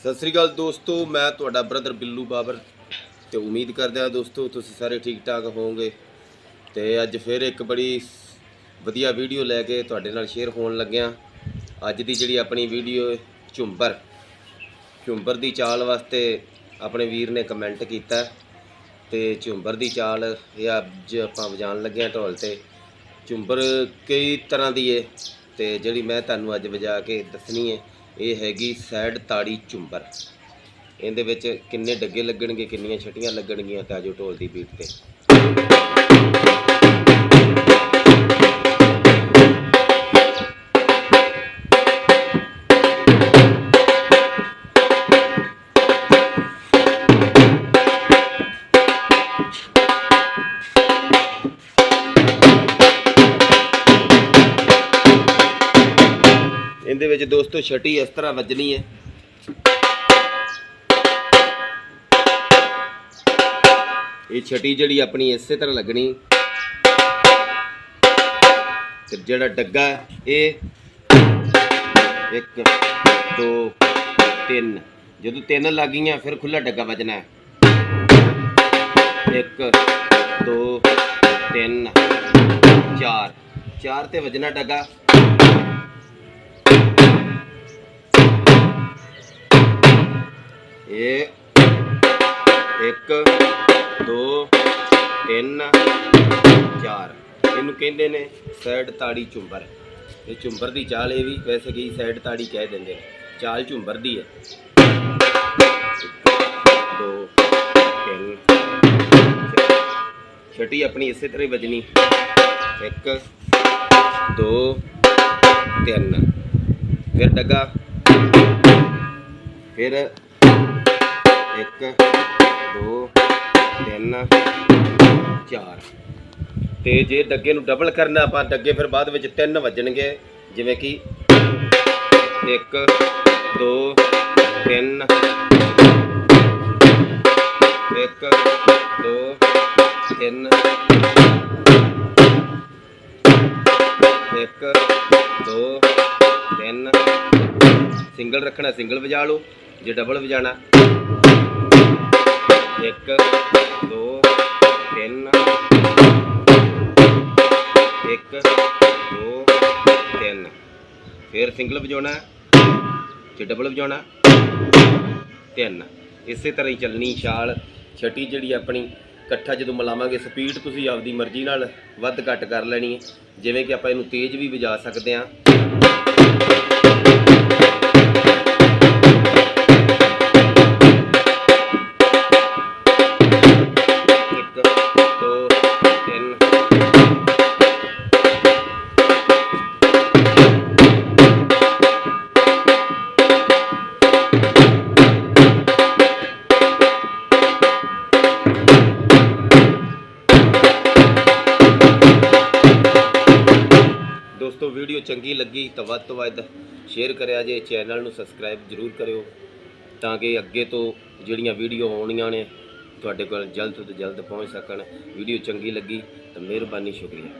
ਸਤਿ ਸ੍ਰੀ ਅਕਾਲ ਦੋਸਤੋ ਮੈਂ ਤੁਹਾਡਾ ਬ੍ਰਦਰ ਬਿੱਲੂ ਬਾਬਰ ਤੇ ਉਮੀਦ ਕਰਦੇ ਹਾਂ ਦੋਸਤੋ ਤੁਸੀਂ ਸਾਰੇ ਠੀਕ ਠਾਕ ਹੋਵੋਗੇ ਤੇ ਅੱਜ ਫਿਰ ਇੱਕ ਬੜੀ ਵਧੀਆ ਵੀਡੀਓ ਲੈ ਕੇ ਤੁਹਾਡੇ ਨਾਲ ਸ਼ੇਅਰ ਹੋਣ ਲੱਗਿਆ। ਅੱਜ ਦੀ ਜਿਹੜੀ ਆਪਣੀ ਵੀਡੀਓ ਹੈ, ਝੁੰਬਰ। ਝੁੰਬਰ ਦੀ ਚਾਲ ਵਾਸਤੇ ਆਪਣੇ ਵੀਰ ਨੇ ਕਮੈਂਟ ਕੀਤਾ। ਤੇ ਝੁੰਬਰ ਦੀ ਚਾਲ ਇਹ ਅੱਜ ਆਪਾਂ ਵਜਾਉਣ ਲੱਗੇ ਹਾਂ ਢੋਲ ਤੇ। ਝੁੰਬਰ ਕਈ ਤਰ੍ਹਾਂ ਦੀ ਏ ਤੇ ਜਿਹੜੀ ਮੈਂ ਤੁਹਾਨੂੰ ਅੱਜ ਵਜਾ ਕੇ ਦੱਸਣੀ ਹੈ ਇਹ ਹੈਗੀ ਸੈਡ ਤਾੜੀ ਝੁੰਬਰ। ਇਹਦੇ ਵਿੱਚ ਕਿੰਨੇ ਡੱਗੇ ਲੱਗਣਗੇ, ਕਿੰਨੀਆਂ ਛਟੀਆਂ ਲੱਗਣਗੀਆਂ ਤਾਂ ਜੋ ਢੋਲ ਦੀ ਬੀਟ ਤੇ। ਇਹਦੇ ਵਿੱਚ ਦੋਸਤੋ ਛਟੀ ਇਸ ਤਰ੍ਹਾਂ ਵੱਜਣੀ ਹੈ। ਇਹ ਛਟੀ ਜਿਹੜੀ ਆਪਣੀ ਇਸੇ ਤਰ੍ਹਾਂ ਲੱਗਣੀ। ਤੇ ਜਿਹੜਾ ਡੱਗਾ ਹੈ, ਇਹ 1 2 3 ਜਦੋਂ ਤਿੰਨ ਲੱਗ ਗਈਆਂ ਫਿਰ ਖੁੱਲਾ ਡੱਗਾ ਵੱਜਣਾ ਹੈ। 1 2 3 4 ਚਾਰ ਤੇ ਵੱਜਣਾ ਡੱਗਾ। ਇਹ 1 2 3 4 ਇਹਨੂੰ ਕਹਿੰਦੇ ਨੇ ਸਾਈਡ ਤਾੜੀ ਝੁੰਬਰ। ਇਹ ਝੁੰਬਰ ਦੀ ਚਾਲ ਇਹ ਵੀ, ਵੈਸੇ ਕੀ ਸਾਈਡ ਤਾੜੀ ਕਹਿ ਦਿੰਦੇ ਨੇ। ਚਾਲ ਝੁੰਬਰ ਦੀ ਹੈ। 2 3 ਛਟੀ ਆਪਣੀ ਇਸੇ ਤਰ੍ਹਾਂ ਹੀ ਵੱਜਣੀ। 1 2 3 ਫਿਰ ਡੱਗਾ। ਫਿਰ 1 2 3 4 ਤੇ ਜੇ ਡੱਗੇ ਨੂੰ ਡਬਲ ਕਰਨਾ ਆਪਾਂ, ਡੱਗੇ ਫਿਰ ਬਾਅਦ ਵਿੱਚ ਤਿੰਨ ਵੱਜਣਗੇ। ਜਿਵੇਂ ਕਿ 1 2 3 1 2 3 1 2 3 ਸਿੰਗਲ ਰੱਖਣਾ, ਸਿੰਗਲ ਵਜਾ ਲਓ। ਜੇ ਡਬਲ ਵਜਾਣਾ 1 2 3 1 2 3 ਫਿਰ ਸਿੰਗਲ ਵਜਾਉਣਾ ਜੇ ਡਬਲ ਵਜਾਉਣਾ ਤਿੰਨ। ਇਸੇ ਤਰ੍ਹਾਂ ਹੀ ਚੱਲਣੀ ਛਾਲ। ਛਟੀ ਜਿਹੜੀ ਆਪਣੀ ਇਕੱਠਾ ਜਦੋਂ ਮਿਲਾਵਾਂਗੇ ਸਪੀਡ ਤੁਸੀਂ ਆਪਦੀ ਮਰਜ਼ੀ ਨਾਲ ਵੱਧ ਘੱਟ ਕਰ ਲੈਣੀ ਹੈ। ਜਿਵੇਂ ਕਿ ਆਪਾਂ ਇਹਨੂੰ ਤੇਜ਼ ਵੀ ਵਜਾ ਸਕਦੇ ਹਾਂ। ਦੋਸਤੋ ਵੀਡੀਓ ਚੰਗੀ ਲੱਗੀ ਤਾਂ ਵੱਧ ਤੋਂ ਵੱਧ ਸ਼ੇਅਰ ਕਰਿਆ ਜੇ ਚੈਨਲ ਨੂੰ ਸਬਸਕ੍ਰਾਈਬ ਜਰੂਰ ਕਰਿਓ ਤਾਂ ਕਿ ਅੱਗੇ ਤੋਂ ਜਿਹੜੀਆਂ ਵੀਡੀਓ ਆਉਣੀਆਂ ਨੇ, ਤੁਹਾਡੇ ਕੋਲ ਜਲਦ ਤੋਂ ਜਲਦ ਪਹੁੰਚ ਸਕਣ। ਵੀਡੀਓ ਚੰਗੀ ਲੱਗੀ ਤਾਂ ਮਿਹਰਬਾਨੀ, ਸ਼ੁਕਰੀਆ।